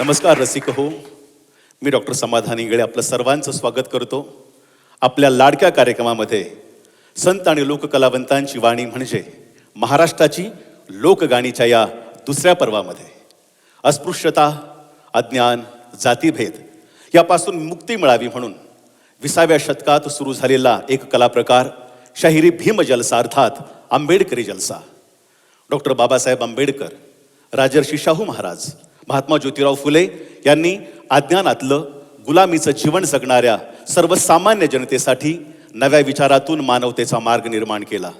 नमस्कार रसिक हो मी डॉक्टर समाधान इंगळे आपलं सर्वांचं स्वागत करतो. आपल्या लाडक्या कार्यक्रमामध्ये संत आणि लोककलावंतांची वाणी म्हणजे महाराष्ट्राची लोकगाणीच्या या दुसऱ्या पर्वामध्ये. अस्पृश्यता अज्ञान जातीभेद यापासून मुक्ती मिळावी म्हणून विसाव्या शतकात सुरू झालेला एक कलाप्रकार शाहिरी भीम जलसा अर्थात आंबेडकरी जलसा. डॉक्टर बाबासाहेब आंबेडकर राजर्षी शाहू महाराज महात्मा ज्योतिराव फुले यांनी अज्ञानातलं गुलामीचं जीवन जगणाऱ्या सर्वसामान्य जनतेसाठी नव्या विचारातून मानवतेचा मार्ग निर्माण केला.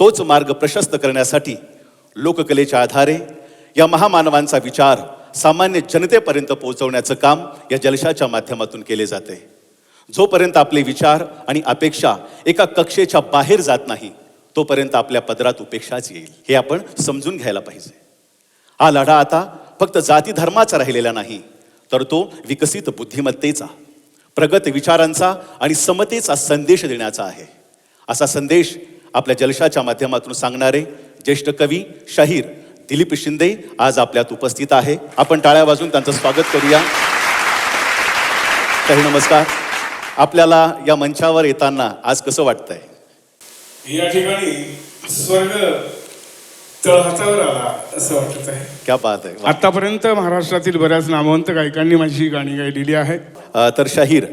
तोच मार्ग प्रशस्त करण्यासाठी लोककलेच्या आधारे या महामानवांचा विचार सामान्य जनतेपर्यंत पोहोचवण्याचं काम या जलशाच्या माध्यमातून केले जाते. जोपर्यंत आपले विचार आणि अपेक्षा एका कक्षेच्या बाहेर जात नाही तोपर्यंत आपल्या पदरात उपेक्षाच येईल हे आपण समजून घ्यायला पाहिजे. हा लढा आता फक्त जाती धर्माचा राहिलेला नाही तर तो विकसित बुद्धिमत्तेचा प्रगत विचारांचा आणि समतेचा संदेश देण्याचा आहे. असा संदेश आपल्या जलशाच्या माध्यमातून सांगणारे ज्येष्ठ कवी शाहीर दिलीप शिंदे आज आपल्यात उपस्थित आहे. आपण टाळ्या वाजून त्यांचं स्वागत करूया. काही नमस्कार. आपल्याला या मंचावर येताना आज कसं वाटतंय? या ठिकाणी स्वर्ग तळहातावर आला असं वाटत आहे. क्या बात आहे वा. आतापर्यंत महाराष्ट्रातील बऱ्याच नामवंत गायकांनी माझी गाणी गायलेली आहेत. अ, तर शाहीर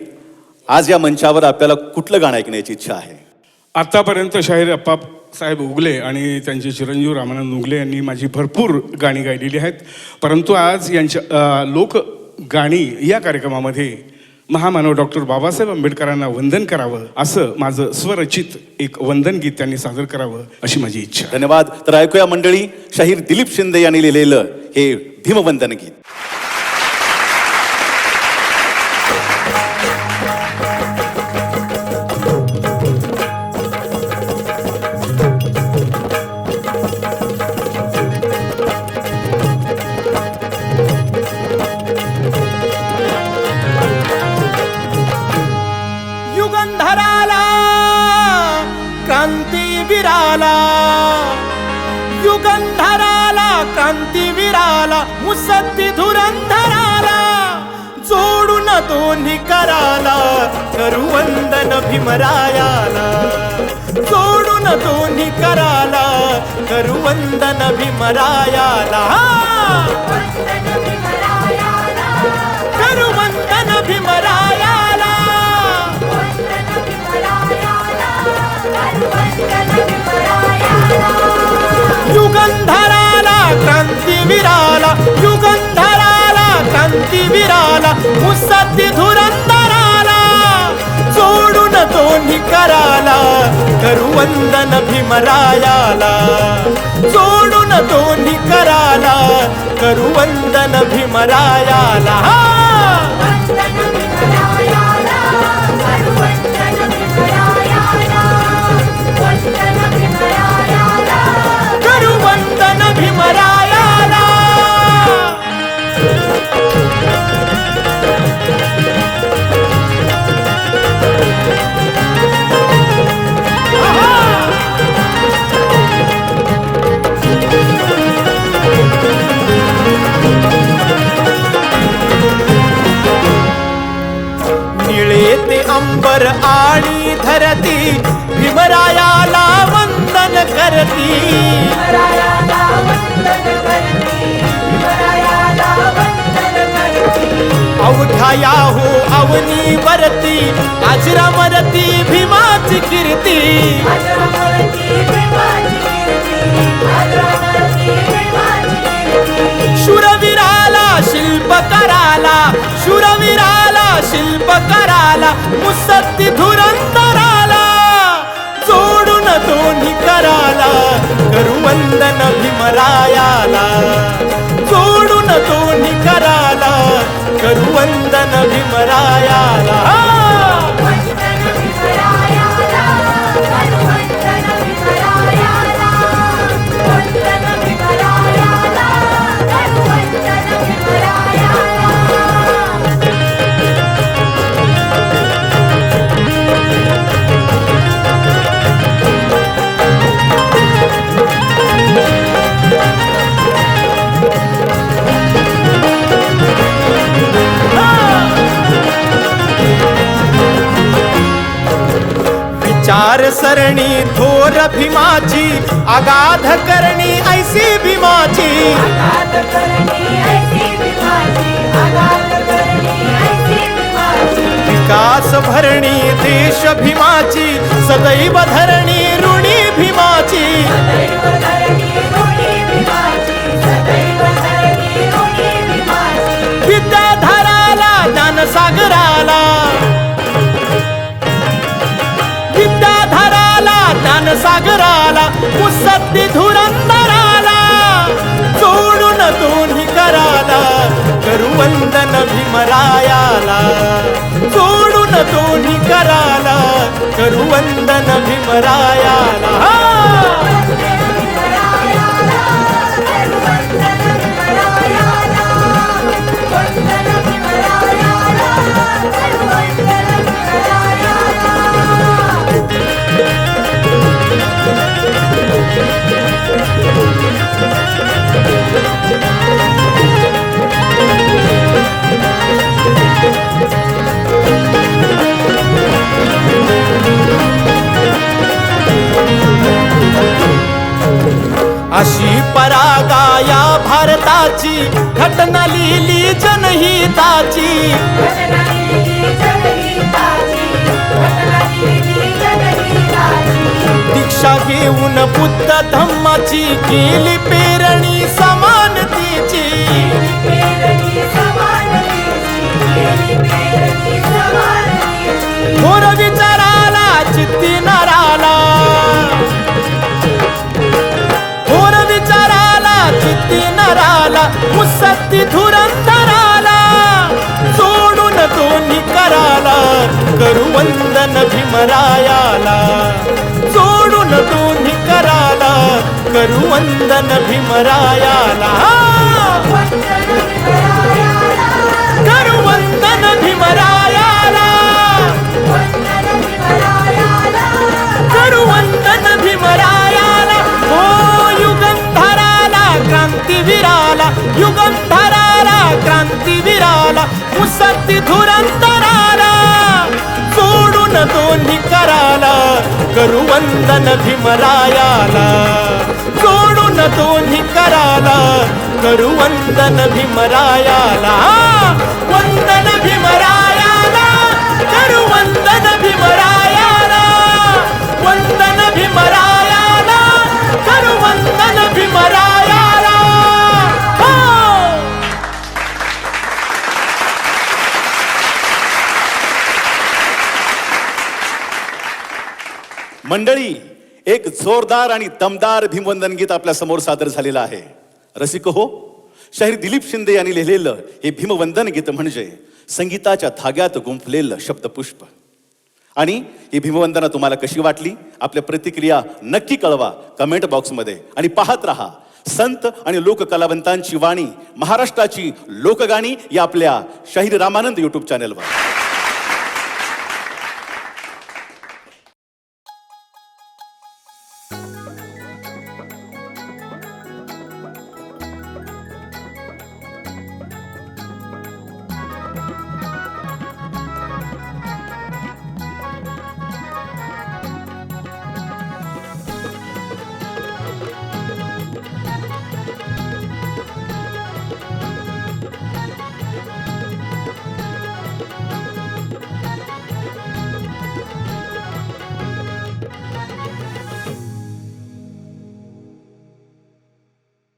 आज या मंचावर आपल्याला कुठलं गाणं ऐकण्याची इच्छा आहे? आतापर्यंत शाहीर अप्पा साहेब उगले आणि त्यांचे चिरंजीव रामानंद उगले यांनी माझी भरपूर गाणी गायलेली आहेत. परंतु आज यांच्या अ, लोक गाणी या कार्यक्रमामध्ये महामानव डॉक्टर बाबासाहेब आंबेडकरांना वंदन करावं असं माझं स्वरचित एक वंदन गीत त्यांनी सादर करावं अशी माझी इच्छा. धन्यवाद. तर ऐकूया मंडळी शाहीर दिलीप शिंदे यांनी लिहिलेलं हे भीमवंदन गीत. क्रांतीवीराला मुसद्दी धुरंधराला. जोडून दोन्ही कराला करू वंदन भीमरायाला. जोडून दोन्ही कराला करू वंदन भीमरायाला. करू वंदन भीमरायाला. युगंधराला क्रांतीवीराला मुसद्दी धुरंधराला जोडून दोन्ही कराला करू वंदन भीमरायाला. जोडून दोन्ही कराला करू वंदन भीमरायाला धरती भीमरायाला वंदन करती. अवघाया हो अवनी वरती अजरामरती भीमाची कीर्ती. शूरवीराला शिल्पकाराला शूरवीराला शिल्पकाराला मुसद्दी वंदन भीमरायाला. जोडून दोन्ही कराला. करू वंदन भीमरायाला. अपार सरणी थोर भीमाची अगाध करणी ऐसी भीमाची. विकास भरणी देश भीमाची सदैव धरणी ऋणी भीमाची. सदैव धरणी ऋणी भीमाची सदैव धरणी ऋणी भीमाची. विद्याधराला ज्ञानसागराला विद्याधराला ज्ञानसागराला मुसद्दी धुरंदराला जोडून दोन्ही कराला करुवंदन भीमरायाला. जोडून दोन्ही कराला करुवंदन भीमरायाला. गीताची दीक्षा घेऊन बुद्ध धम्माची केली पेरणी. भीमरायाला. सोडून दोन्ही कराला. करू वंदन भीमरायाला. भीमरायाला करू वंदन भीमरायाला. करू वंदन भीमरायाला. हो युगंधराला क्रांतीवीराला. युगंधराला क्रांतीवीराला. मुसत्ती धुरंत सोडून दोन्ही कराला करू वंदन भीमरायाला. सोडून दोन्ही कराला करू वंदन भीमरायाला. वंदन भीमरायाला करू वंदन भीमरायाला. वंदन भीमरा मंडळी एक जोरदार आणि दमदार भीमवंदन गीत आपल्यासमोर सादर झालेलं आहे. रसिक हो शाहीर दिलीप शिंदे यांनी लिहिलेलं हे भीमवंदन गीत म्हणजे संगीताच्या धाग्यात गुंफलेलं शब्दपुष्प. आणि ही भीमवंदना तुम्हाला कशी वाटली? आपल्या प्रतिक्रिया नक्की कळवा कमेंट बॉक्समध्ये. आणि पाहत राहा संत आणि लोककलावंतांची वाणी महाराष्ट्राची लोकगाणी या आपल्या शाहीर रामानंद यूट्यूब चॅनलवर